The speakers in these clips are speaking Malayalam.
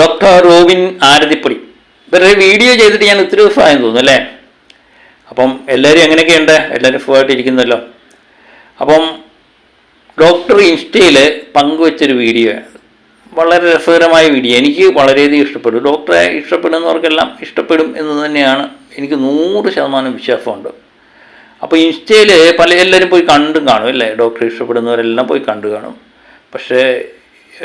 Doctor Robin ആരതിപ്പൊടി. ഇവരുടെ വീഡിയോ ചെയ്തിട്ട് ഞാൻ ഒത്തിരി ദിവസമായെന്ന് തോന്നുന്നു അല്ലേ? അപ്പം എല്ലാവരും എങ്ങനെയൊക്കെയുണ്ട്? എല്ലാവരും സുഖമായിട്ട് ഇരിക്കുന്നല്ലോ അപ്പം ഡോക്ടർ ഇൻസ്റ്റയിൽ പങ്കുവച്ചൊരു വീഡിയോ വളരെ രസകരമായ വീഡിയോ എനിക്ക് വളരെയധികം ഇഷ്ടപ്പെട്ടു. ഡോക്ടറെ ഇഷ്ടപ്പെടുന്നവർക്കെല്ലാം ഇഷ്ടപ്പെടും എന്ന് തന്നെയാണ് എനിക്ക് നൂറ് ശതമാനം വിശ്വാസമുണ്ട്. അപ്പോൾ ഇൻസ്റ്റയിൽ പല എല്ലാവരും പോയി കണ്ടും കാണും അല്ലേ? ഡോക്ടറെ ഇഷ്ടപ്പെടുന്നവരെല്ലാം പോയി കണ്ടു കാണും. പക്ഷേ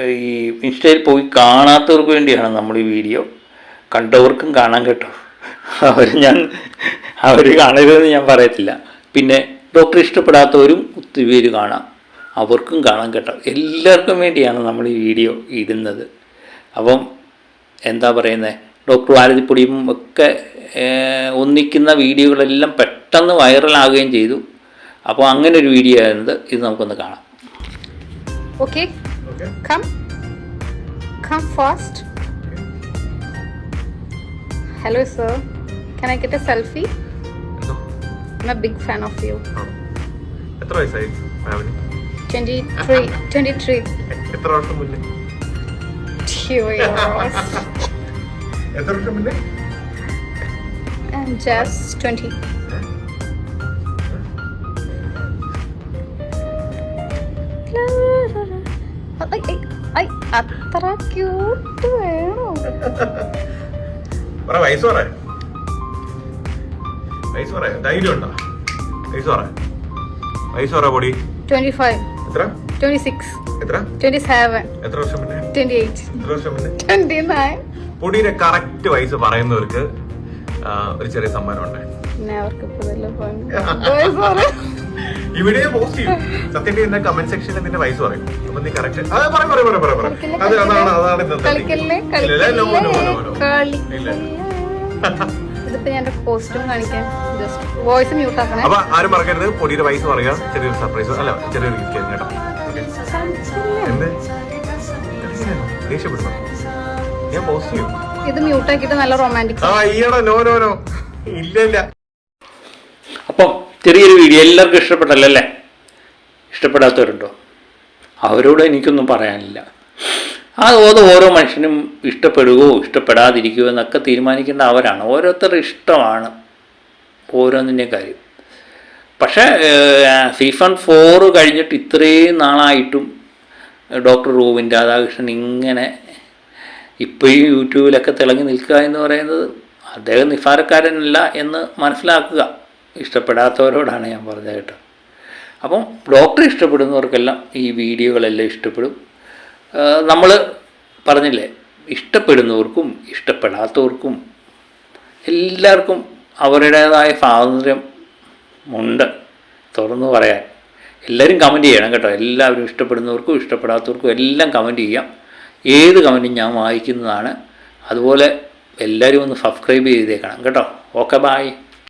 ഈ ഇൻസ്റ്റയിൽ പോയി കാണാത്തവർക്ക് വേണ്ടിയാണ് നമ്മൾ ഈ വീഡിയോ കണ്ടവർക്കും കാണാൻ കേട്ടോ. അവർ ഞാൻ അവർ കാണരുതെന്ന് ഞാൻ പറയത്തില്ല. പിന്നെ ഡോക്ടറെ ഇഷ്ടപ്പെടാത്തവരും ഒത്തിരി പേര് കാണാം. അവർക്കും കാണാൻ കേട്ടോ. എല്ലാവർക്കും വേണ്ടിയാണ് നമ്മൾ ഈ വീഡിയോ ഇടുന്നത്. അപ്പം എന്താ പറയുന്നത് ഡോക്ടർ വാരതിപ്പൊടിയും ഒക്കെ ഒന്നിക്കുന്ന വീഡിയോകളെല്ലാം പെട്ടെന്ന് വൈറലാകുകയും ചെയ്തു. അപ്പോൾ അങ്ങനെ ഒരു വീഡിയോ ആയിരുന്നത് ഇത് നമുക്കൊന്ന് കാണാം. Okay, come. Come fast. Hello, sir. Can I get a selfie? No. I'm a big fan of you. ആണോ എത്ര വയസ്സായി മാമിന് 23. 23. എത്ര വർഷം മുന്നേ. എത്ര വർഷം മുന്നേ I'm just അത്ര ക്യൂട്ട് വേണോ? വയസ്സ് പറ. വയസ്സ് പറ ധൈര്യം ഉണ്ടോ? വയസ്സ് പറ. വയസ്സ് പറ പൊടി. ട്വന്റി ഫൈവ് എത്ര? ട്വന്റി സിക്സ് എത്ര? ട്വന്റി സെവൻ എത്ര വർഷം പിന്നെ ട്വന്റി എയ്റ്റ് എത്ര വർഷം പിന്നെ ട്വന്റി നയൻ പൊടിയുടെ കറക്റ്റ് വയസ്സ് പറയുന്നവർക്ക് ഒരു ചെറിയ സമ്മാനം ഉണ്ട് അവർക്ക് ഇപ്പൊ ഈ വീഡിയോ പോസ്റ്റ് ചെയ്യും. സത്യത്തിൽ എന്റെ കമന്റ് സെക്ഷനിൽ നിന്റെ വയസ്സ് പറയും. അപ്പൊ നീ കറക്റ്റ് അത് പറയും പറയും പറയും പറയും അത് അതാണ് അതാണ് അപ്പൊ ആരും പറയരുത് പൊടിയുടെ വയസ്സ് പറയുക. ചെറിയൊരു സർപ്രൈസ് അല്ല ചെറിയൊരു ഗിഫ്റ്റ് കേട്ടോ. എന്ത്? ഞാൻ പോസ്റ്റ് ചെയ്യും. ഇത് മ്യൂട്ട് ആക്കിയിട്ട് നല്ല റൊമാന്റിക് ആ ഈയടാ നോ നോ നോ ഇല്ല ഇല്ല. ചെറിയൊരു വീഡിയോ എല്ലാവർക്കും ഇഷ്ടപ്പെട്ടല്ലോ ഇഷ്ടപ്പെടാത്തവരുണ്ടോ? അവരോട് എനിക്കൊന്നും പറയാനില്ല. ആ ഓരോ ഓരോ മനുഷ്യനും ഇഷ്ടപ്പെടുകയോ ഇഷ്ടപ്പെടാതിരിക്കുകയോ എന്നൊക്കെ തീരുമാനിക്കേണ്ട അവരാണ്. ഓരോരുത്തരുടെ ഇഷ്ടമാണ് ഓരോന്നിന്റെയും കാര്യം. പക്ഷേ സീസൺ ഫോറ് കഴിഞ്ഞിട്ട് ഇത്രയും നാളായിട്ടും ഡോക്ടർ റൂവിൻ രാധാകൃഷ്ണൻ ഇങ്ങനെ ഇപ്പോഴും യൂട്യൂബിലൊക്കെ തിളങ്ങി നിൽക്കുക എന്ന് പറയുന്നത് അദ്ദേഹം നിസാരക്കാരനല്ല എന്ന് മനസ്സിലാക്കുക. ഇഷ്ടപ്പെടാത്തവരോടാണ് ഞാൻ പറഞ്ഞത് കേട്ടോ. അപ്പം ഡോക്ടർ ഇഷ്ടപ്പെടുന്നവർക്കെല്ലാം ഈ വീഡിയോകളെല്ലാം ഇഷ്ടപ്പെടും. നമ്മൾ പറഞ്ഞില്ലേ ഇഷ്ടപ്പെടുന്നവർക്കും ഇഷ്ടപ്പെടാത്തവർക്കും എല്ലാവർക്കും അവരുടേതായ സ്വാതന്ത്ര്യം ഉണ്ട്. തുറന്നു പറയാൻ. എല്ലാവരും കമന്റ് ചെയ്യണം കേട്ടോ. എല്ലാവരും ഇഷ്ടപ്പെടുന്നവർക്കും ഇഷ്ടപ്പെടാത്തവർക്കും എല്ലാം കമന്റ് ചെയ്യാം. ഏത് കമന്റും ഞാൻ വായിക്കുന്നതാണ്. അതുപോലെ എല്ലാവരും ഒന്ന് സബ്സ്ക്രൈബ് ചെയ്തേക്കണം കേട്ടോ. Okay bye